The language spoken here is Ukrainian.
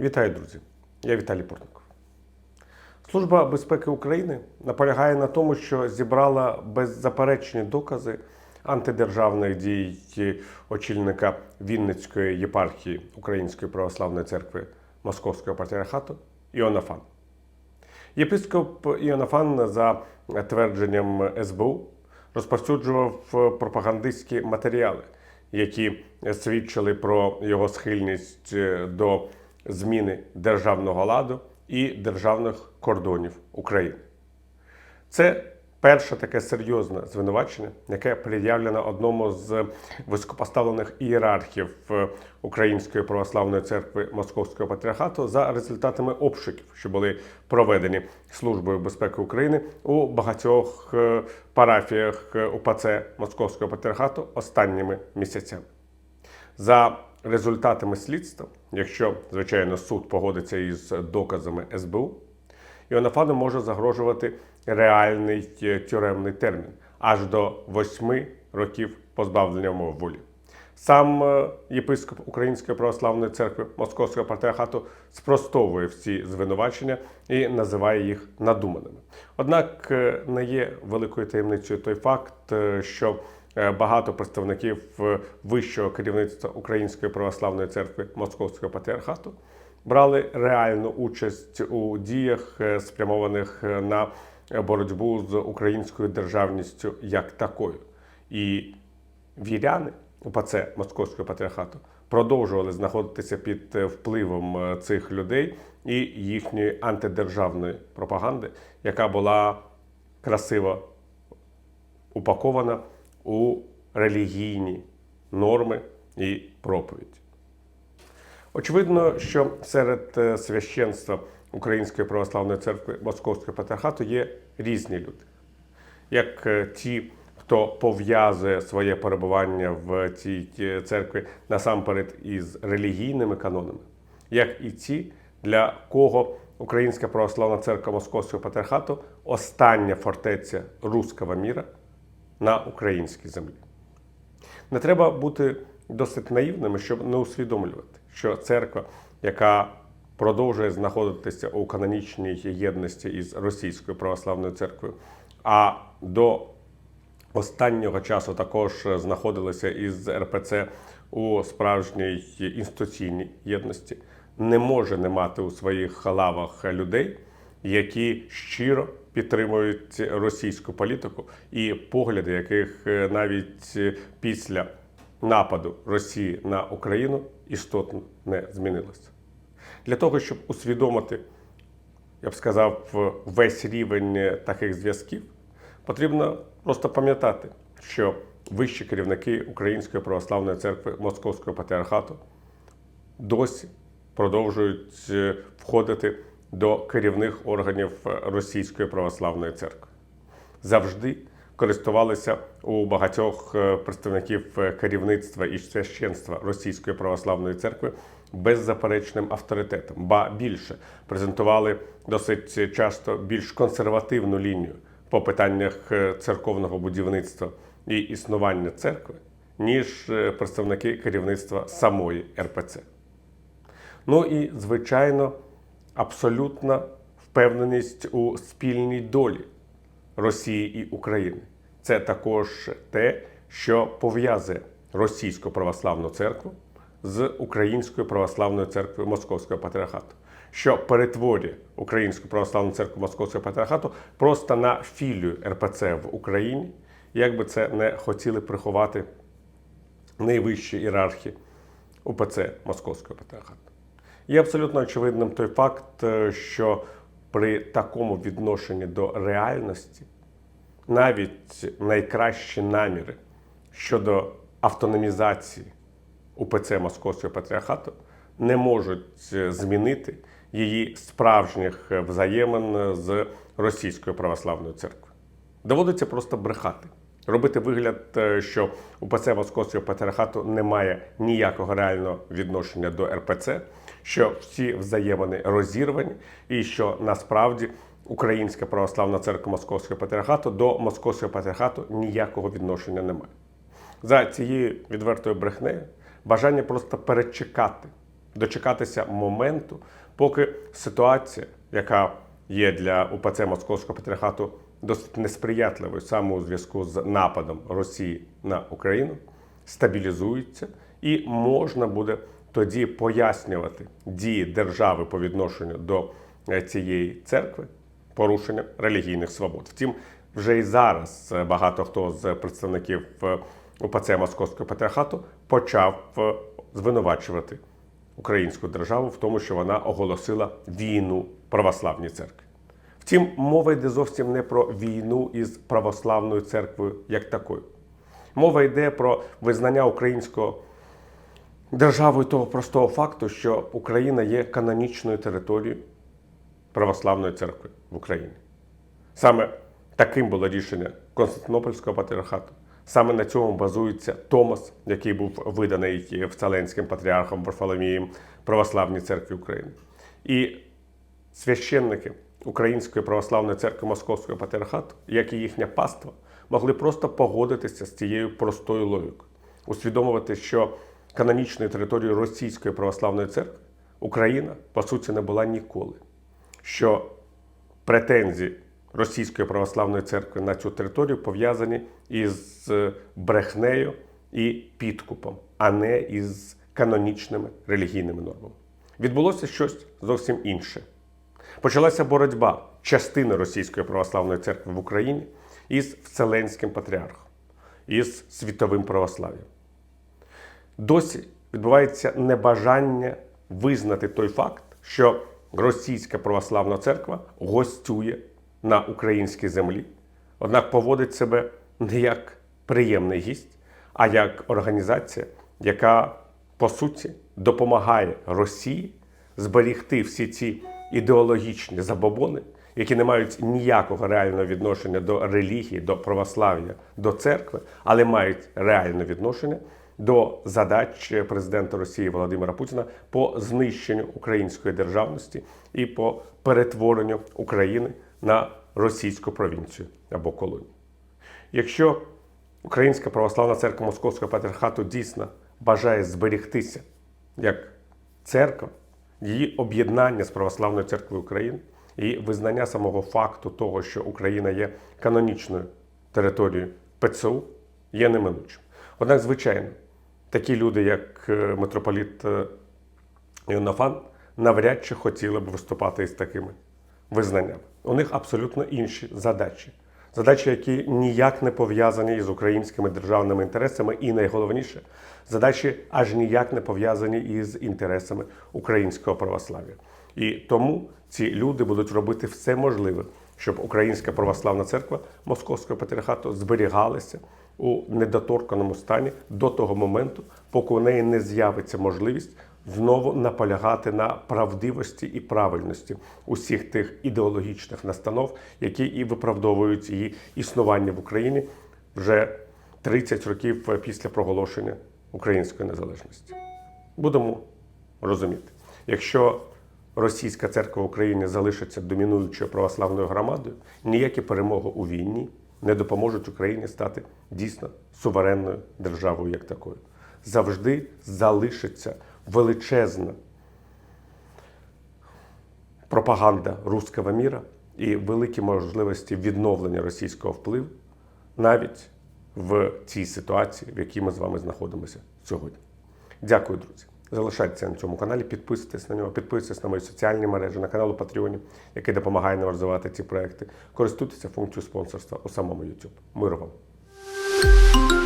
Вітаю, друзі! Я Віталій Портников. Служба безпеки України наполягає на тому, що зібрала беззаперечні докази антидержавних дій очільника Вінницької єпархії Української православної церкви Московського патріархату Іонафан. Єпископ Іонафан, за твердженням СБУ, розповсюджував пропагандистські матеріали, які свідчили про його схильність до зміни державного ладу і державних кордонів України. Це перше таке серйозне звинувачення, яке пред'явлено одному з високопоставлених ієрархів е, Української православної церкви Московського патріархату за результатами обшуків, що були проведені Службою безпеки України у багатьох е, парафіях е, УПЦ Московського патріархату останніми місяцями. За результатами слідства, якщо, звичайно, суд погодиться із доказами СБУ, Іонафану може загрожувати реальний е, тюремний термін аж до 8 років позбавлення волі. Сам е, єпископ Української православної церкви Московського патріархату спростовує всі звинувачення і називає їх надуманими. Однак е, не є великою таємницею той факт, що багато представників е, вищого керівництва Української православної церкви Московського патріархату брали реальну участь у діях, е, спрямованих е, на боротьбу з українською державністю як такою. І віряни УПЦ Московського патріархату продовжували знаходитися під е, впливом е, цих людей і їхньої антидержавної пропаганди, яка була красиво упакована у релігійні норми і проповіді. Очевидно, що серед е, священства Української православної церкви Московського патріархату є різні люди, як е, ті, хто пов'язує своє перебування в цій е, церкві насамперед із релігійними канонами, як і ті, для кого Українська православна церква Московського патріархату остання фортеця руського міра на українській землі. Не треба бути досить наївними, щоб не усвідомлювати, що церква, яка продовжує знаходитися у канонічній єдності із Російською православною церквою, а до останнього часу також знаходилася із РПЦ у справжній інституційній єдності, не може не мати у своїх лавах людей, які щиро підтримують російську політику і погляди, яких е, навіть е, після нападу Росії на Україну істотно не змінилося. Для того, щоб усвідомити, я б сказав, весь рівень таких зв'язків, потрібно просто пам'ятати, що вищі керівники Української православної церкви Московського патріархату досі продовжують е, входити до керівних органів Російської православної церкви. Завжди користувалися у багатьох е, представників е, керівництва і священства Російської православної церкви беззаперечним авторитетом, ба більше презентували досить часто більш консервативну лінію по питаннях е, церковного будівництва і існування церкви, ніж е, представники керівництва самої РПЦ. Ну і, звичайно, абсолютна впевненість у спільній долі Росії і України. Це також те, що пов'язує Російську православну церкву з Українською православною церквою Московського патріархату, що перетворює Українську православну церкву Московського патріархату просто на філію РПЦ в Україні, як би це не хотіли приховати найвищі ієрархи УПЦ Московського патріархату. Є абсолютно очевидним той факт, е, що при такому відношенні до реальності навіть найкращі наміри щодо автономізації УПЦ Московського патріархату не можуть е, змінити її справжніх е, взаємин з Російською православною церквою. Доводиться просто брехати, робити вигляд, е, що УПЦ Московського патріархату не має ніякого реального відношення до РПЦ, що всі взаємини розірвані, і що насправді Українська православна церква Московського патріархату до Московського патріархату ніякого відношення немає. За цією відвертою брехнею бажання просто перечекати дочекатися моменту, поки ситуація, яка є для УПЦ Московського патріархату досить несприятливою саме у зв'язку з нападом Росії на Україну, стабілізується, і можна буде тоді пояснювати дії держави по відношенню до е, цієї церкви, порушення релігійних свобод. Втім, вже і зараз е, багато хто з представників е, УПЦ Московського патріархату почав звинувачувати українську державу в тому, що вона оголосила війну православній церкві. Втім, мова йде зовсім не про війну із православною церквою як такою. Мова йде про визнання українського державою того простого факту, що Україна є канонічною територією православної церкви в Україні. Саме таким було рішення Константинопольського патріархату. Саме на цьому базується Томас, який був виданий Вселенським патріархом Варфоломієм Православній церкві України. І священники Української православної церкви Московського патріархату, як і їхня паства, могли просто погодитися з цією простою логікою, усвідомувати, що канонічною територією Російської православної церкви Україна, по суті, не була ніколи. Що претензії Російської православної церкви на цю територію пов'язані із брехнею і підкупом, а не із канонічними релігійними нормами. Відбулося щось зовсім інше. Почалася боротьба частини Російської православної церкви в Україні із Вселенським патріархом, із світовим православ'ям. Досі відбувається небажання визнати той факт, що Російська православна церква гостює на українській землі, однак поводить себе не як приємний гість, а як організація, яка по суті допомагає Росії зберігти всі ці ідеологічні забобони, які не мають ніякого реального відношення до релігії, до православ'я, до церкви, але мають реальне відношення до задач президента Росії Володимира Путіна по знищенню української державності і по перетворенню України на російську провінцію або колонію. Якщо Українська православна церква Московського патріархату дійсно бажає зберігтися як церква, її об'єднання з православною церквою України і визнання самого факту того, що Україна є канонічною територією ПЦУ, є неминучим. Однак, звичайно, такі люди, як е, митрополіт е, навряд чи хотіли б виступати із такими визнаннями. У них абсолютно інші задачі. Задачі, які ніяк не пов'язані із українськими державними інтересами, і найголовніше, задачі аж ніяк не пов'язані із інтересами українського православ'я. І тому ці люди будуть робити все можливе, щоб Українська православна церква Московського патріархату зберігалася у недоторканому стані до того моменту, поки у неї не з'явиться можливість знову наполягати на правдивості і правильності усіх тих ідеологічних настанов, які і виправдовують її існування в Україні вже 30 років після проголошення української незалежності. Будемо розуміти, якщо російська церква в Україні залишиться домінуючою православною громадою, ніякі перемоги у війні не допоможуть Україні стати дійсно суверенною державою як такою. Завжди залишиться величезна пропаганда руського міра і великі можливості відновлення російського впливу навіть в цій ситуації, в якій ми з вами знаходимося сьогодні. Дякую, друзі. Залишайтеся на цьому каналі, підписуйтесь на нього, підписуйтесь на мої соціальні мережі, на канал у Патреоні, який допомагає нам розвивати ці проекти. Користуйтеся функцією спонсорства у самому YouTube. Миру вам!